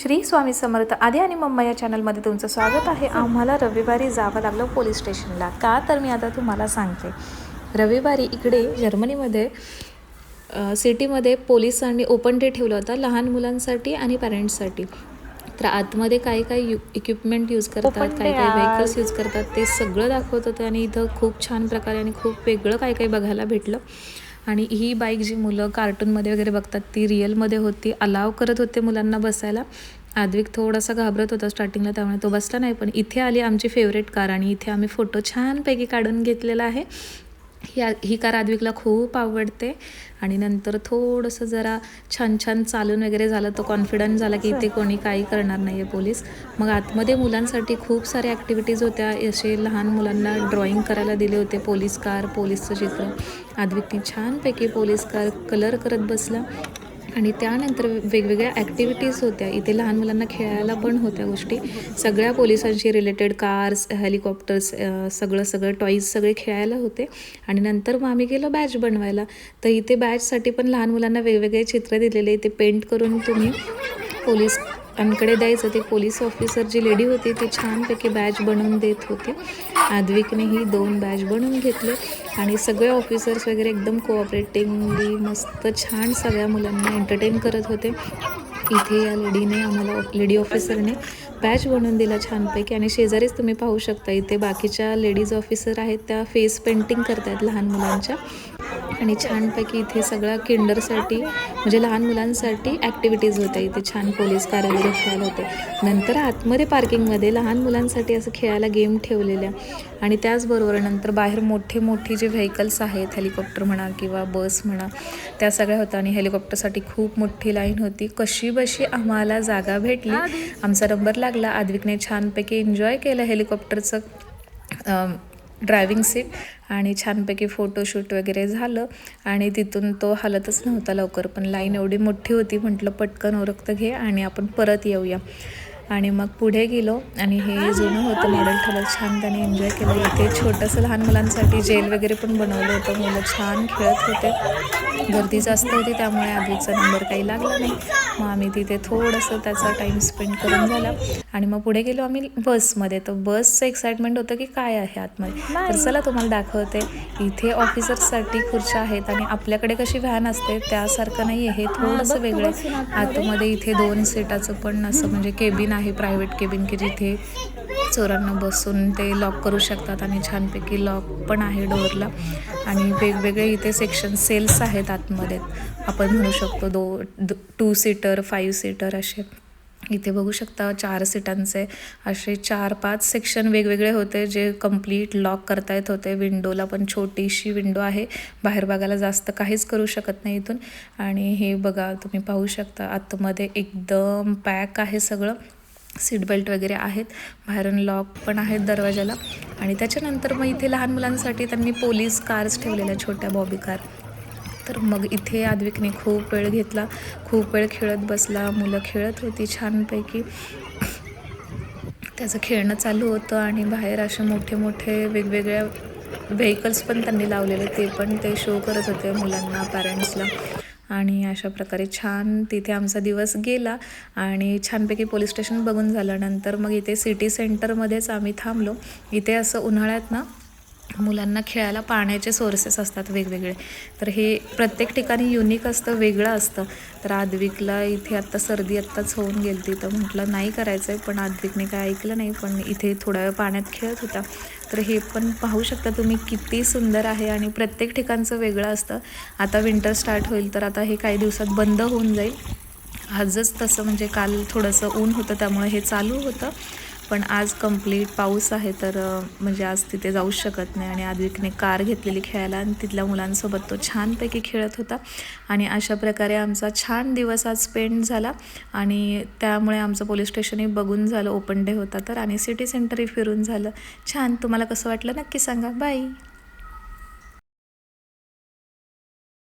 श्री स्वामी समर्थ आधी आणि मम्मा या चॅनलमध्ये तुमचं स्वागत आहे. आम्हाला रविवारी जावं लागलं पोलीस स्टेशनला. का? तर मी आता तुम्हाला सांगते. रविवारी इकडे जर्मनीमध्ये सिटीमध्ये पोलिसांनी ओपन डे ठेवला होता लहान मुलांसाठी आणि पॅरेंट्ससाठी तर आतमध्ये काय काय यू इक्विपमेंट यूज करतात काय काय. व्हेकल्स यूज करतात. ते सगळं दाखवत होतं आणि इथं खूप छान प्रकारे आणि खूप वेगळं काय काय बघायला भेटलं. आणि ही बाईक जी मुलं कार्टूनमध्ये वगैरे बघतात ती रिअलमध्ये होती अलाव करत होते मुलांना बसायला. आद्विक थोडासा घाबरत होता स्टार्टिंगला त्यामुळे तो बसला नाही. पण इथे आली आमची फेवरेट कार आणि इथे आम्ही फोटो छानपैकी काढून घेतलेला आहे. ही ही कार आद्विकला खूप आवडते. आणि नंतर थोडंसं जरा छान छान चालून वगैरे झालं तो कॉन्फिडंट झाला की इथे कोणी काही करणार नाही आहे पोलीस. मग आतमध्ये मुलांसाठी खूप साऱ्या ॲक्टिव्हिटीज होत्या. असे लहान मुलांना ड्रॉइंग करायला दिले होते. पोलीस कार पोलीसचं चित्र. आद्विकने छानपैकी पोलीस कार कलर करत बसला. आणि त्यानंतर वेगवेगळ्या ॲक्टिव्हिटीज होत्या. इथे लहान मुलांना खेळायला पण होत्या गोष्टी. सगळ्या पोलिसांशी रिलेटेड कार्स हेलिकॉप्टर्स सगळं सगळं टॉईज सगळे खेळायला होते. आणि नंतर मग आम्ही गेलो बॅच बनवायला. तर इथे बॅचसाठी पण लहान मुलांना वेगवेगळे चित्र दिलेले. इथे पेंट करून तुम्ही पोलीस पोलीसांकडे द्यायचं ते पोलीस ऑफिसर जी लेडी होती ती छानपैकी बॅच बनवून देत होती. आद्विकनेही दोन बॅच बनवून घेतले आणि सगळे ऑफिसर्स वगैरे एकदम कोऑपरेटिंगली मस्त छान सगळ्या मुलांना एंटरटेन करत होते. इथे या लेडीने आम्हाला लेडी ऑफिसरने बॅच बनवून दिला छानपैकी आणि शेजारीच तुम्ही पाहू शकता इथे बाकीच्या लेडीज ऑफिसर आहेत त्या फेस पेंटिंग करतायत लहान मुलांच्या. आणि छानपैकी इथे सगळ्या किंडरसाठी म्हणजे लहान मुलांसाठी ॲक्टिव्हिटीज होत्या इथे. छान पोलीस कार खेळायला होते. नंतर आतमध्ये पार्किंगमध्ये लहान मुलांसाठी असं खेळायला गेम ठेवलेल्या. आणि त्याचबरोबर नंतर बाहेर मोठे मोठे जे व्हेकल्स आहेत हेलिकॉप्टर म्हणा किंवा बस म्हणा त्या सगळ्या होत्या. आणि हेलिकॉप्टरसाठी खूप मोठी लाईन होती. कशी बशी आम्हाला जागा भेटली. आमचा नंबर लागला लागला. आद्विकने छानपैकी एन्जॉय केलं हेलिकॉप्टरचं ड्रायव्हिंग सीट आणि छानपैकी फोटोशूट वगैरे झालं. आणि तिथून तो हलतच नव्हता लवकर पण लाईन एवढी मोठी होती म्हटलं पटकन ओरखतं घे आणि आपण परत येऊया. आणि मग पुढे गेलो आणि हे जुनं होतं मॉडेल ठेवलं छान त्याने एन्जॉय केलं. इथे छोटंसं लहान मुलांसाठी जेल वगैरे पण बनवलं होतं. मुलं छान खेळत होते. गर्दी जास्त होती त्यामुळे आधीचा नंबर काही लागला नाही. मग आम्ही तिथे थोडंसं त्याचा टाईम स्पेंड करून झाला. आणि मग पुढे गेलो आम्ही बसमध्ये तर बसचं एक्साइटमेंट होतं की काय आहे आतमध्ये? तर चला तुम्हाला दाखवते. इथे ऑफिसर्ससाठी खुर्च्या आहेत आणि आपल्याकडे कशी व्हॅन असते त्यासारखं नाही आहे हे थोडंसं वेगळं आतमध्ये इथे दोन सीटाचं पण असं म्हणजे केबिन आहे. आहे प्रायव्हेट केबिन की जिथे चोरांना बसून ते लॉक करू शकतात आणि छानपैकी लॉक पण आहे डोअरला. आणि वेगवेगळे इथे सेक्शन सेल्स आहेत आतमध्ये. आपण म्हणू शकतो दो टू सीटर फाईव्ह सीटर असे. इथे बघू शकता चार सीटांचे असे चार पाच सेक्शन वेगवेगळे होते जे कंप्लीट लॉक करता येत होते. विंडोला पण छोटीशी विंडो आहे. बाहेर बघायला जास्त काहीच करू शकत नाही इथून. आणि हे बघा तुम्ही पाहू शकता आतमध्ये एकदम पॅक आहे सगळं. सीट बेल्ट वगैरे आहेत बाहेरून लॉक पण आहेत दरवाजाला. आणि त्याच्यानंतर मग इथे लहान मुलांसाठी त्यांनी पोलीस कार्स ठेवलेल्या छोट्या बॉबी कार. तर मग इथे आद्विकने खूप वेळ घेतला. खूप वेळ खेळत बसला. मुलं खेळत होती छानपैकी. त्याचं खेळणं चालू होतं आणि बाहेर असे मोठे मोठे वेगवेगळ्या व्हेकल्स पण त्यांनी लावलेले ते पण ते शो करत होते मुलांना पॅरेंट्सला आणि अशा प्रकारे छान तिथे आमचा दिवस गेला आणि छानपैकी पोलीस स्टेशन बघून झालं नंतर मग इथे सिटी सेंटरमध्येच आम्ही थांबलो. इथे असं उन्हाळ्यात ना मुलांना खेळायला पाण्याचे सोर्सेस असतात वेगवेगळे. तर हे प्रत्येक ठिकाणी युनिक असतं वेगळं असतं. तर आद्विकला इथे आत्ता सर्दी आत्ताच होऊन गेलती तर म्हटलं नाही करायचं आहे पण आद्विकने काय ऐकलं नाही पण इथे थोडा वेळ पाण्यात खेळत होता. तर हे पण पाहू शकता तुम्ही किती सुंदर आहे आणि प्रत्येक ठिकाणचं वेगळं असतं. आता विंटर स्टार्ट होईल तर आता हे काही दिवसात बंद होऊन जाईल. आजच तसं म्हणजे काल थोडंसं ऊन होतं त्यामुळे हे चालू होतं. पण आज कंप्लीट पाऊस आहे तर म्हणजे आज तिथे जाऊच शकत नाही. आणि आद्विकने कार घेतलेली खेळायला आणि तिथल्या मुलांसोबत तो छानपैकी खेळत होता. आणि अशा प्रकारे आमचा छान दिवस आज स्पेंड झाला. आणि त्यामुळे आमचं पोलीस स्टेशनही बघून झालं. ओपन डे होता तर आणि सिटी सेंटरही फिरून झालं. छान. तुम्हाला कसं वाटलं नक्की सांगा. बाय